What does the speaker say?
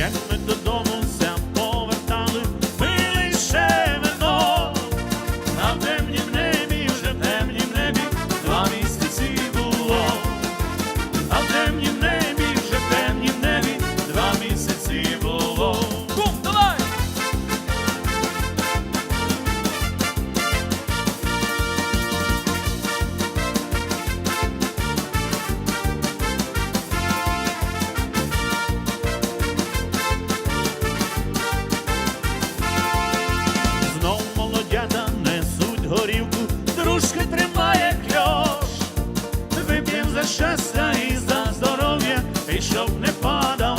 Yes, не пада.